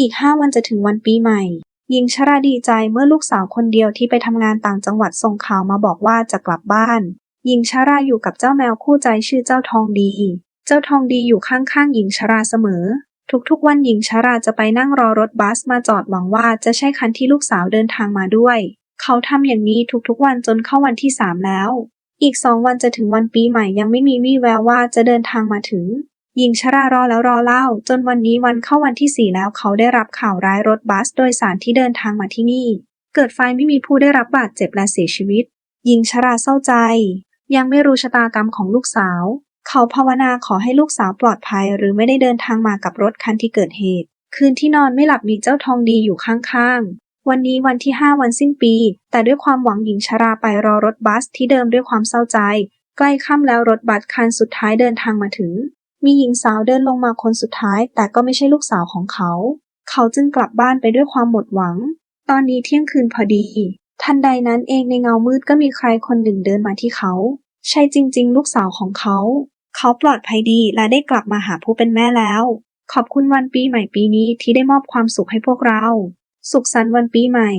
อีกห้าวันจะถึงวันปีใหม่ หญิงชราดีใจเมื่อลูกสาวคนเดียวที่ไปทำงานต่างจังหวัดส่งข่าวมาบอกว่าจะกลับบ้าน หญิงชราอยู่กับเจ้าแมวคู่ใจชื่อเจ้าทองดี เจ้าทองดีอยู่ข้างๆหญิงชราเสมอ ทุกๆวันหญิงชราจะไปนั่งรอรถบัสมาจอดหวังว่าจะใช่คันที่ลูกสาวเดินทางมาด้วย เขาทำอย่างนี้ทุกๆวันจนเข้าวันที่สามแล้ว อีกสองวันจะถึงวันปีใหม่ยังไม่มีวี่แววว่าจะเดินทางมาถึง หญิงชรารอแล้วรอเล่า จนวันนี้วันเข้าวันที่สี่แล้วเขาได้รับข่าวร้ายรถบัสโดยสารที่เดินทางมาที่นี่ เกิดไฟไม่มีผู้ได้รับบาดเจ็บและเสียชีวิต หญิงชราเศร้าใจ ยังไม่รู้ชะตากรรมของลูกสาว เขาภาวนาขอให้ลูกสาวปลอดภัย หรือไม่ได้เดินทางมากับรถคันที่เกิดเหตุ คืนที่นอนไม่หลับมีเจ้าทองดีอยู่ข้างๆ วันนี้วันที่ห้าวันสิ้นปี แต่ด้วยความหวังหญิงชราไปรอรถบัสที่เดิมด้วยความเศร้าใจ ใกล้ค่ำแล้วรถบัสคันสุดท้ายเดินทางมาถึง มีหญิงสาวเดินลงมาคนสุดท้าย แต่ก็ไม่ใช่ลูกสาวของเขา เขาจึงกลับบ้านไปด้วยความหมดหวัง ตอนนี้เที่ยงคืนพอดี ทันใดนั้นเองในเงามืดก็มีใครคนหนึ่งเดินมาที่เขา ใช่จริง ๆ ลูกสาวของเขา เขาปลอดภัยดีและได้กลับมาหาผู้เป็นแม่แล้ว ขอบคุณวันปีใหม่ปีนี้ที่ได้มอบความสุขให้พวกเรา สุขสันต์วันปีใหม่